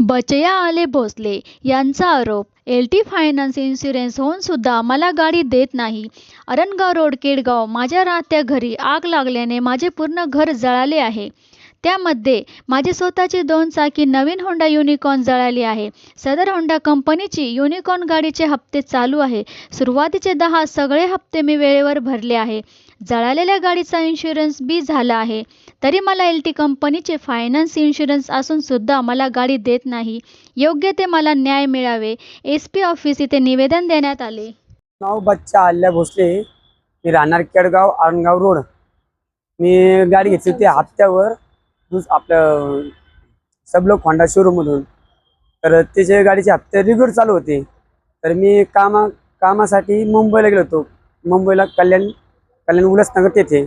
बचया आले भोसले. यांचा आरोप एल टी फायनान्स इन्शुरन्स होऊनसुद्धा मला गाडी देत नाही. अरणगाव रोड केडगाव. माझ्या राहत्या घरी आग लागल्याने माझे पूर्ण घर जळाले आहे. त्यामध्ये माझी स्वतःची दोन चाकी नवीन होंडा युनिकॉर्न जळाली आहे. सदर होंडा कंपनीची युनिकॉर्न गाडीचे हप्ते चालू आहे. सुरुवातीचे दहा सगळे हप्ते मी वेळेवर भरले आहे. जळालेल्या गाडीचा इन्शुरन्स बी झाला आहे. तरी मला एल टी कंपनीचे फायनान्स इन्शुरन्स असूनसुद्धा मला गाडी देत नाही. योग्य ते मला न्याय मिळावे. एस पी ऑफिस इथे निवेदन देण्यात आले. नाव बच्चा अल्ल्या भोसले. मी राहणार केडगाव आरणगाव रोड. मी गाडी घेतली होती हप्त्यावर. दुस आपलं सबलोक होंडा शोरूममधून तर त्याचे गाडीचे हप्ते रेग्युलर चालू होते. तर मी कामा कामासाठी मुंबईला गेलो होतो. मुंबईला कल्याण कल्याण उल्हासनगर तेथे.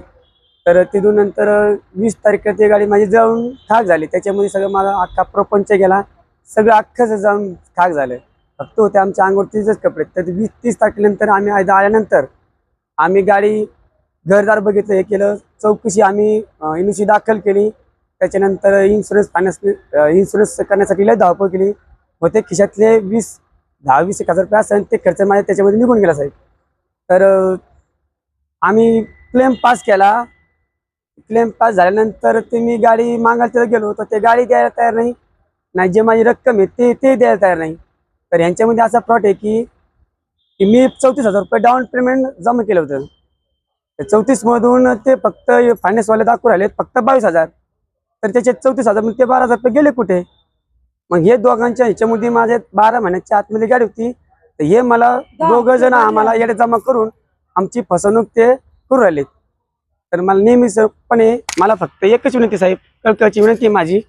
तर तिथून नंतर वीस तारखेला ती गाडी माझी जाऊन खाक झाली. त्याच्यामध्ये सगळं माझा अख्खा प्रपंच गेला. सगळं अख्खंच जाऊन खाक झालं. फक्त होते आमच्या अंगावर कपडे. तर वीस तीस तारखेनंतर आम्ही आयदा आल्यानंतर आम्ही गाडी घरदार बघितलं हे केलं. चौकशी आम्ही इनिशी दाखल केली. त्याच्यानंतर इन्शुरन्स फायनान्स इन्शुरन्स करण्यासाठी लय धावपळ केली. होते खिशातले वीस दहा वीस एक हजार रुपये असेल ते खर्च माझ्या त्याच्यामध्ये निघून गेला साहेब. तर आम्ही क्लेम पास केला. क्लेम पास झाल्यानंतर ते मी गाडी मागायला तिथं गेलो तर ते गाडी द्यायला तयार नाही. नाही जे माझी रक्कम आहे ते ते द्यायला तयार नाही. तर यांच्यामध्ये असा फ्रॉड आहे की की मी चौतीस हजार रुपये डाऊन पेमेंट जमा केलं होतं. त्या चौतीस मधून ते फक्त फायनान्सवाले दाखवून राहिले फक्त बावीस हजार. तर त्याचे चौतीस हजार म्हणजे ते बारा हजार रुपये गेले कुठे? मग हे दोघांच्या ह्याच्यामध्ये माझे बारा महिन्याच्या आतमध्ये गाडी होती. तर हे मला दोघं जण आम्हाला येडे जमा करून आमची फसवणूक ते करू राहिलेत. तर मला नेहमीचपणे मला फक्त एकच विनंती साहेब कळकळची विनंती आहे माझी.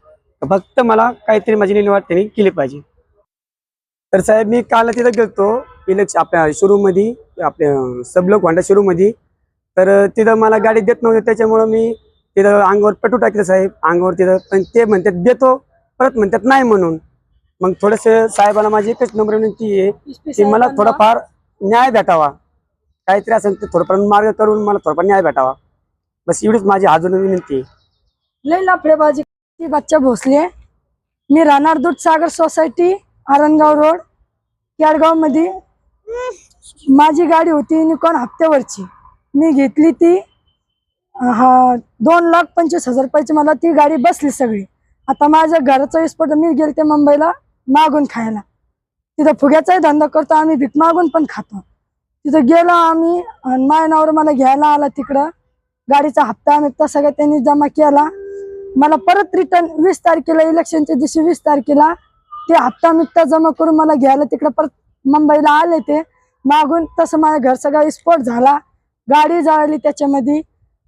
फक्त मला काहीतरी माझी निर्णय त्यांनी केली पाहिजे. तर साहेब मी काल तिथं गेलतो इलेक्शन आपल्या शोरूममध्ये आपल्या सबलोक होंडा शोरूममध्ये तर तिथं मला गाडी देत नव्हते त्याच्यामुळं मी तिथं अंगावर पेटू टाकलं साहेब. अंगावर तिथं पण ते म्हणतात देतो परत म्हणतात नाही म्हणून. मग थोडंसं साहेबाला माझी एकच नंबर विनंती आहे की मला थोडाफार न्याय भेटावा. काहीतरी असेल ते थोडंफार मार्ग करून मला थोडाफार न्याय भेटावा. बस एवढीच माझी अजून विनंती लय लई लफडेबाजी बच्चा भोसले. मी राहणार दूध सागर सोसायटी आरणगाव रोड केडगावमध्ये माझी गाडी होती निकॉन हप्त्यावरची. मी घेतली ती हा दोन लाख पंचवीस हजार रुपयाची मला ती गाडी बसली सगळी. आता माझ्या घराचा विस्फोट मी गेलते मुंबईला मागून खायला. तिथं फुग्याचाही धंदा करतो आम्ही भीक मागून पण खातो. तिथं गेलो आम्ही माय माझ्या मला घ्यायला आला तिकडं. गाडीचा हप्ता मिप्ता सगळं त्यांनी जमा केला. मला परत रिटर्न वीस तारखेला इलेक्शनच्या दिवशी वीस तारखेला ते हप्ता मिप्ता जमा करून मला घ्यायला तिकडं परत मुंबईला आले ते. मागून तसं माझ्या घर सगळा स्फोट झाला. गाडी जळाली त्याच्यामध्ये.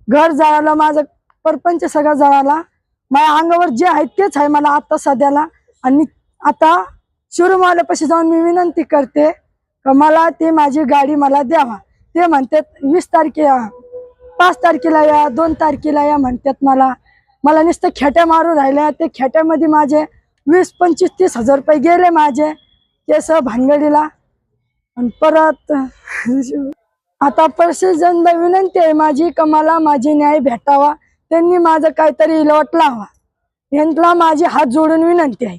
घर जळालं माझं परपंच सगळा जळाला. माझ्या अंगावर जे आहे तेच आहे मला आता सध्याला. आणि आता शोरूम जाऊन मी विनंती करते मला ते माझी गाडी मला द्यावा. ते म्हणतात वीस तारखे पाच तारखेला या दोन तारखेला या म्हणतात मला. मला नुसतं खेट्या मारून राहिल्या. ते खेट्यामध्ये माझे वीस पंचवीस तीस हजार रुपये गेले माझे केस भानगडीला. आणि परत आता प्रशासनला विनंती आहे माझी का मला माझी न्याय भेटावा. त्यांनी माझं काहीतरी इलवट लावा. यांना माझी हात जोडून विनंती आहे.